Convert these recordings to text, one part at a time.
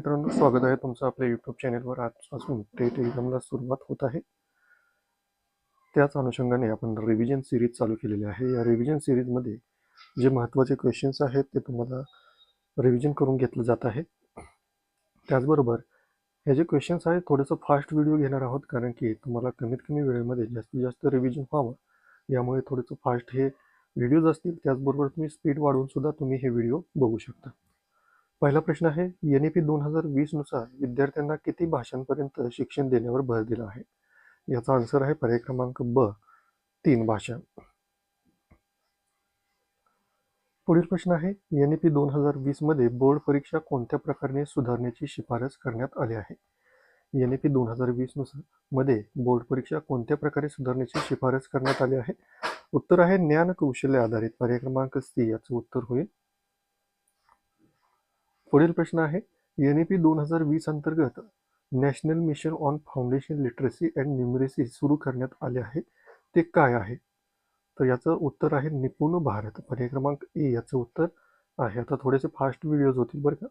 मित्रांनो स्वागत आहे तुमचं आपल्या यूट्यूब चॅनेलवर आजपासून टेट एक्झामला सुरुवात होत आहे. त्याच अनुषंगाने आपण रिव्हिजन सिरीज चालू केलेली आहे. या रिव्हिजन सिरीजमध्ये जे महत्त्वाचे क्वेश्चन्स आहेत ते तुम्हाला रिव्हिजन करून घेतलं जात आहे. त्याचबरोबर हे जे क्वेश्चन्स आहेत थोडंसं फास्ट व्हिडिओ घेणार आहोत कारण की तुम्हाला कमीत कमी वेळेमध्ये जास्तीत जास्त रिव्हिजन व्हावं. यामुळे थोडंसं फास्ट हे व्हिडिओज असतील त्याचबरोबर तुम्ही स्पीड वाढवून सुद्धा तुम्ही हे व्हिडिओ बघू शकता. पहिला प्रश्न आहे एन ई पी दोन हजार वीसनुसार विद्यार्थ्यांना किती भाषांपर्यंत शिक्षण देण्यावर भर दिला आहे? याचा आन्सर आहे पर्याय क्रमांक ब तीन भाषा. पुढील प्रश्न आहे एन ई पी दोन हजार वीसमध्ये बोर्ड परीक्षा कोणत्या प्रकारे सुधारण्याची शिफारस करण्यात आली आहे? एन ई पी दोन हजार वीसनुसारमध्ये बोर्ड परीक्षा कोणत्या प्रकारे सुधारण्याची शिफारस करण्यात आली आहे? उत्तर आहे ज्ञान कौशल्य आधारित. पर्याय क्रमांक सी याचं उत्तर होईल. पुढील प्रश्न आहे एन ई पी दोन हजार वीस अंतर्गत national mission on foundation literacy and numeracy सुरू करण्यात आले आहे ते काय आहे? तर याचं उत्तर आहे निपुण भारत पर्याय क्रमांक ए याचं उत्तर आहे. आता थोडेसे फास्ट व्हिडिओज होतील बरं का.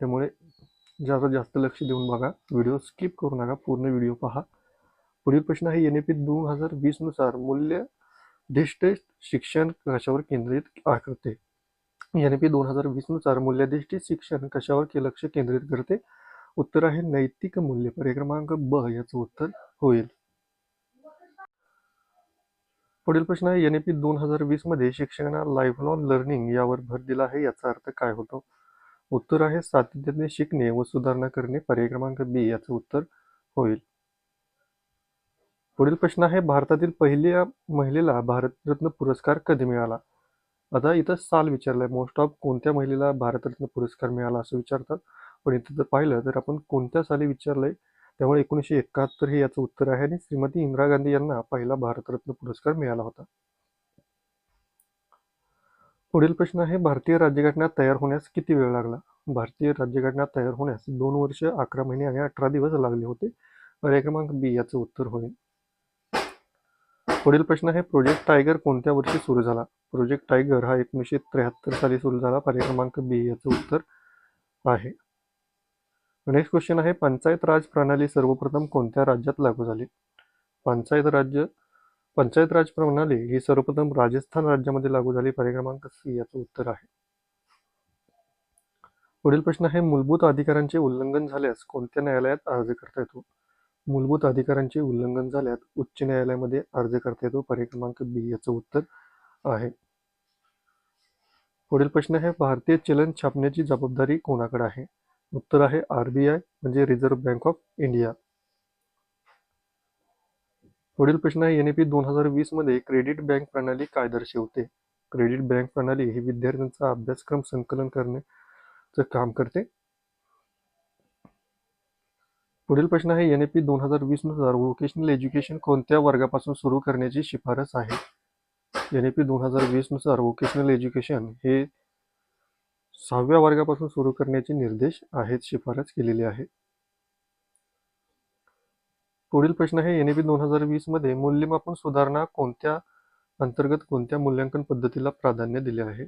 त्यामुळे जास्त जास्त लक्ष देऊन बघा व्हिडिओ स्किप करू नका पूर्ण व्हिडिओ पहा. पुढील प्रश्न आहे एन ई पी दोन हजार वीसनुसार मूल्य डिस्टेस्ट शिक्षण कशावर केंद्रित करते एन पी दोन हजार वीसनुसार मूल्याधिष्ठित शिक्षण कशावर के लक्ष केंद्रित करते? उत्तर आहे नैतिक मूल्य पर्याय क्रमांक ब याचं उत्तर होईल. पुढील प्रश्न आहे एन पी दोन हजार वीसमध्ये शिक्षकांना लाईफ लॉन लर्निंग यावर भर दिला आहे याचा अर्थ काय होतो? उत्तर आहे सातत्याने शिकणे व सुधारणा करणे पर्याय क्रमांक बी याचं उत्तर होईल. पुढील प्रश्न आहे भारतातील पहिल्या महिलेला भारतरत्न पुरस्कार कधी मिळाला? आता इथं साल विचारलाय. मोस्ट ऑफ कोणत्या महिलेला भारतरत्न पुरस्कार मिळाला असं विचारतात. पण इथं जर पाहिलं तर आपण कोणत्या साली विचारलंय? त्यामुळे एकोणीसशे एकाहत्तर हे याचं उत्तर आहे आणि श्रीमती इंदिरा गांधी यांना पहिला भारतरत्न पुरस्कार मिळाला होता. पुढील प्रश्न आहे भारतीय राज्यघटना तयार होण्यास किती वेळ लागला? भारतीय राज्यघटना तयार होण्यास दोन वर्ष अकरा महिने आणि अठरा दिवस लागले होते. पर्याय क्रमांक बी याचं उत्तर होईल. पुढील प्रश्न आहे प्रोजेक्ट टायगर कोणत्या वर्षी सुरू झाला? प्रोजेक्ट टायगर हा एकोणीसशे त्र्याहत्तर साली सुरू झाला. पर्याय क्रमांक बी याचं उत्तर आहे. नेक्स्ट क्वेश्चन आहे पंचायत राज प्रणाली सर्वप्रथम कोणत्या राज्यात लागू झाली? पंचायत राज्य पंचायत राज प्रणाली ही सर्वप्रथम राजस्थान राज्यामध्ये लागू झाली. पर्याय क्रमांक सी याचं उत्तर आहे. पुढील प्रश्न आहे मूलभूत अधिकारांचे उल्लंघन झाल्यास कोणत्या न्यायालयात अर्ज करता येतो? मूलभूत अधिकारांचे उल्लंघन झाल्यास उच्च न्यायालयामध्ये अर्ज करता येतो. पर्याय क्रमांक बी याचं उत्तर आहे. पुढील प्रश्न आहे भारतीय चलन छापण्याची जबाबदारी कोणाकडे आहे? उत्तर आहे आर बी आय म्हणजे रिझर्व्ह बँक ऑफ इंडिया पुढील प्रश्न आहे एन पी दोन हजार वीसमध्ये क्रेडिट बँक प्रणाली काय दर्शवते? क्रेडिट बँक प्रणाली ही विद्यार्थ्यांचा अभ्यासक्रम संकलन करण्याचं काम करते. पुढील प्रश्न आहे एन पी दोन हजार वीसनुसार व्होकेशनल एज्युकेशन कोणत्या वर्गापासून सुरू करण्याची शिफारस आहे? एन पी दोन हजार वीसनुसार व्होकेशनल एज्युकेशन हे सहाव्या वर्गापासून सुरू करण्याचे निर्देश आहेत शिफारस केलेली आहे. पुढील प्रश्न आहे एन पी दोन हजार वीसमध्ये मूल्यमापन सुधारणा कोणत्या अंतर्गत कोणत्या मूल्यांकन पद्धतीला प्राधान्य दिले आहे?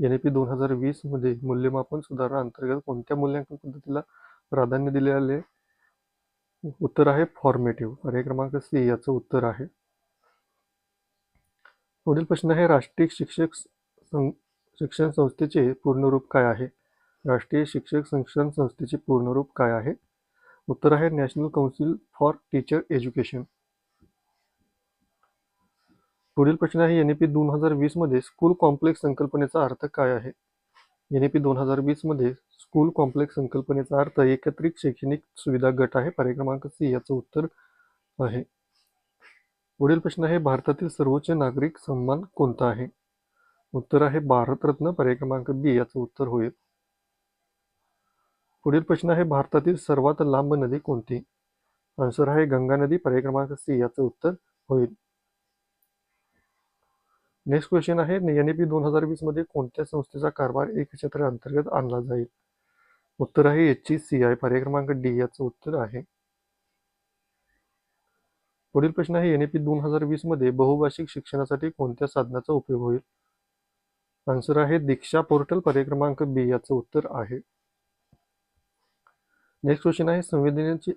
एन पी दोन हजार वीसमध्ये मूल्यमापन सुधारणा अंतर्गत कोणत्या मूल्यांकन पद्धतीला प्राधान्य दिले आले उत्तर आहे फॉर्मेटिव्ह पर्याय क्रमांक सी याचं उत्तर आहे. पुढील प्रश्न आहे राष्ट्रीय शिक्षक शिक्षण संस्थेचे पूर्णरूप काय आहे? राष्ट्रीय शिक्षक शिक्षण संस्थेचे पूर्णरूप काय आहे? उत्तर आहे national council for teacher education पुढील प्रश्न आहे एन पी दोन हजार वीसमध्ये स्कूल कॉम्प्लेक्स संकल्पनेचा अर्थ काय आहे? एन पी दोन हजार वीसमध्ये स्कूल कॉम्प्लेक्स संकल्पनेचा अर्थ एकत्रित शैक्षणिक सुविधा गट आहे. पर्याय क्रमांक सी याचं उत्तर आहे. पुढील प्रश्न आहे भारतातील सर्वोच्च नागरिक सन्मान कोणता आहे? उत्तर आहे भारतरत्न. पर्याय क्रमांक बी याचं उत्तर होईल. पुढील प्रश्न आहे भारतातील सर्वात लांब नदी कोणती? आन्सर आहे गंगा नदी. पर्याय क्रमांक सी याचं उत्तर होईल. नेक्स्ट क्वेश्चन आहे एन ए पी दोन हजार वीसमध्ये कोणत्या संस्थेचा कारभार एक क्षेत्र अंतर्गत आणला जाईल? उत्तर आहे एच सी आय पर्याय क्रमांक डी याचं उत्तर आहे. पुढील प्रश्न आहे एन ए पी दोन हजार वीसमध्ये बहुभाषिक शिक्षणासाठी कोणत्या साधनाचा उपयोग होईल? आन्सर आहे दीक्षा पोर्टल पर्याय क्रमांक बी याचं उत्तर आहे. नेक्स्ट क्वेश्चन आहे संविधानाची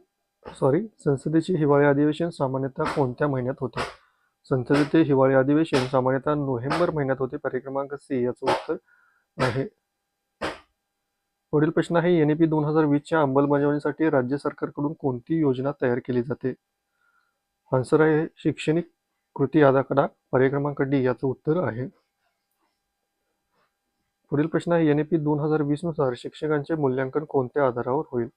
सॉरी संसदेचे हिवाळी अधिवेशन सामान्यतः कोणत्या महिन्यात होते? संसदेचे हिवाळी अधिवेशन सामान्यतः नोव्हेंबर महिन्यात होते. पर्याय क्रमांक सी याचं उत्तर आहे. पुढील प्रश्न आहे एन पी दोन हजार वीसच्या अंमलबजावणीसाठी राज्य सरकारकडून कोणती योजना तयार केली जाते? आन्सर आहे शैक्षणिक कृती आराखडा पर्याय क्रमांक डी याचं उत्तर आहे. पुढील प्रश्न आहे एन पी दोन हजार वीसनुसार शिक्षकांचे मूल्यांकन कोणत्या आधारावर होईल?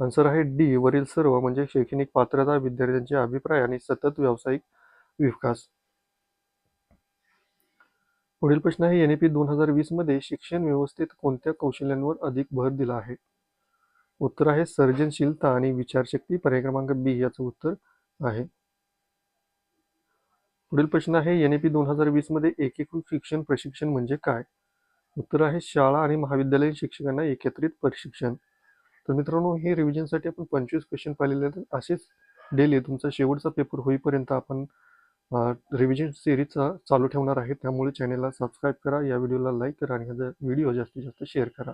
आन्सर आहे डी वरील सर्व म्हणजे शैक्षणिक पात्रता विद्यार्थ्यांचे अभिप्राय आणि सतत व्यावसायिक विकास. पुढील प्रश्न आहे एन पी दोन हजार वीसमध्ये शिक्षण व्यवस्थेत कोणत्या कौशल्यांवर अधिक भर दिला आहे? उत्तर आहे सर्जनशीलता आणि विचारशक्ती पर्याय क्रमांक बी याचं उत्तर आहे. पुढील प्रश्न आहे एन पी दोन हजार वीसमध्ये एकीकृत शिक्षण प्रशिक्षण म्हणजे काय? उत्तर आहे शाळा आणि महाविद्यालयीन शिक्षकांना एकत्रित प्रशिक्षण. तर मित्रांनो हे रिव्हिजनसाठी आपण पंचवीस क्वेश्चन पाहिलेले आहेत. असेच डेली तुमचा शेवटचा पेपर होईपर्यंत आपण रिव्हिजन सिरीजचा चालू ठेवणार आहे. त्यामुळे चॅनेलला सबस्क्राईब करा. या व्हिडिओला लाईक करा आणि ह्याचा व्हिडिओ जास्तीत जास्त शेअर करा.